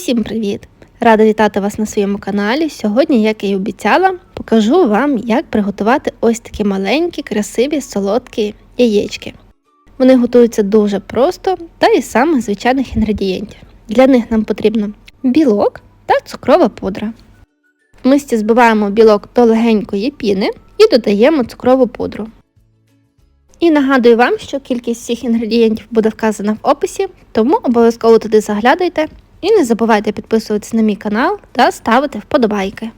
Усім привіт! Рада вітати вас на своєму каналі. Сьогодні, як й обіцяла, покажу вам, як приготувати ось такі маленькі, красиві, солодкі яєчки. Вони готуються дуже просто та із самих звичайних інгредієнтів. Для них нам потрібно білок та цукрова пудра. В мисці збиваємо білок до легенької піни і додаємо цукрову пудру. І нагадую вам, що кількість всіх інгредієнтів буде вказана в описі, тому обов'язково туди заглядайте і не забувайте підписуватися на мій канал та ставити вподобайки.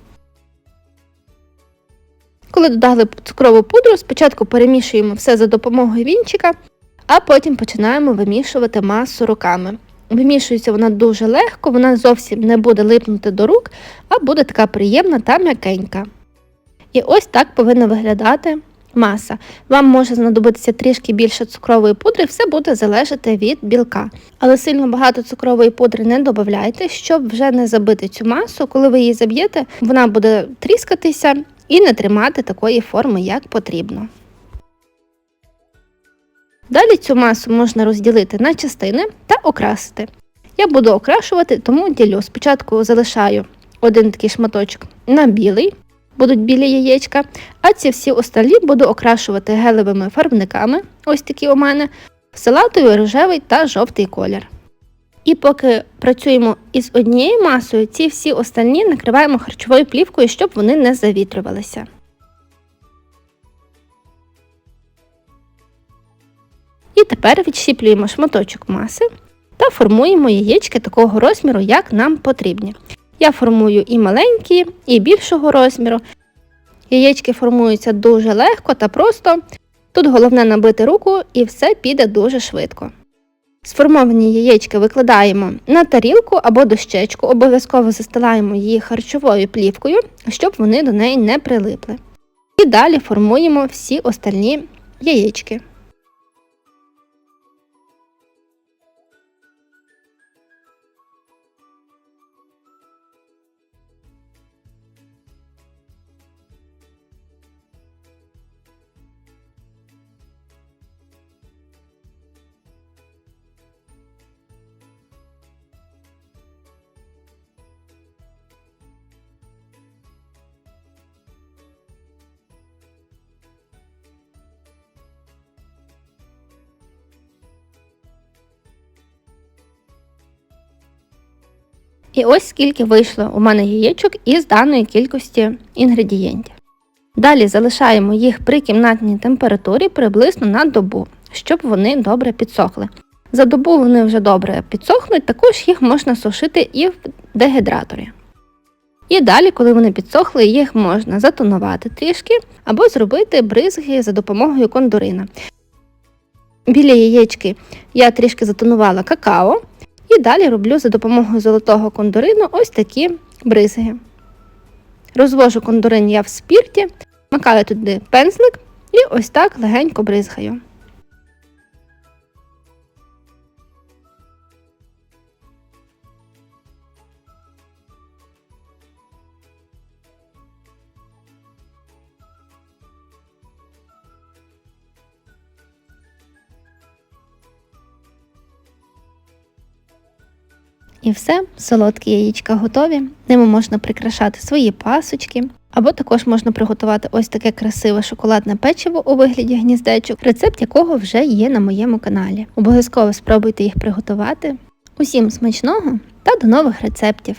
Коли додали цукрову пудру, спочатку перемішуємо все за допомогою вінчика, а потім починаємо вимішувати масу руками. Вимішується вона дуже легко, вона зовсім не буде липнути до рук, а буде така приємна та м'якенька. І ось так повинна виглядати маса. Вам може знадобитися трішки більше цукрової пудри, все буде залежати від білка. Але сильно багато цукрової пудри не додавайте, щоб вже не забити цю масу. Коли ви її заб'єте, вона буде тріскатися і не тримати такої форми, як потрібно. Далі цю масу можна розділити на частини та окрасити. Я буду окрашувати, тому ділю. Спочатку залишаю один такий шматочок на білий, будуть білі яєчка, а ці всі осталі буду окрашувати гелевими фарбниками, ось такі у мене, салатовий, рожевий та жовтий колір. І поки працюємо із однією масою, ці всі остальні накриваємо харчовою плівкою, щоб вони не завітрювалися. І тепер відщіплюємо шматочок маси та формуємо яєчки такого розміру, як нам потрібні. Я формую і маленькі, і більшого розміру. Яєчки формуються дуже легко та просто. Тут головне набити руку і все піде дуже швидко. Сформовані яєчки викладаємо на тарілку або дощечку, обов'язково застилаємо її харчовою плівкою, щоб вони до неї не прилипли. І далі формуємо всі остальні яєчки. І ось скільки вийшло у мене яєчок із даної кількості інгредієнтів. Далі залишаємо їх при кімнатній температурі приблизно на добу, щоб вони добре підсохли. За добу вони вже добре підсохнуть, також їх можна сушити і в дегідраторі. І далі, коли вони підсохли, їх можна затонувати трішки або зробити бризги за допомогою кондурина. Біля яєчки я трішки затонувала какао, і далі роблю за допомогою золотого кондурину ось такі бризги. Розвожу кондурин я в спірті, макаю туди пензлик і ось так легенько бризгаю. І все, солодкі яєчка готові. Ними можна прикрашати свої пасочки. Або також можна приготувати ось таке красиве шоколадне печиво у вигляді гніздечок, рецепт якого вже є на моєму каналі. Обов'язково спробуйте їх приготувати. Усім смачного та до нових рецептів!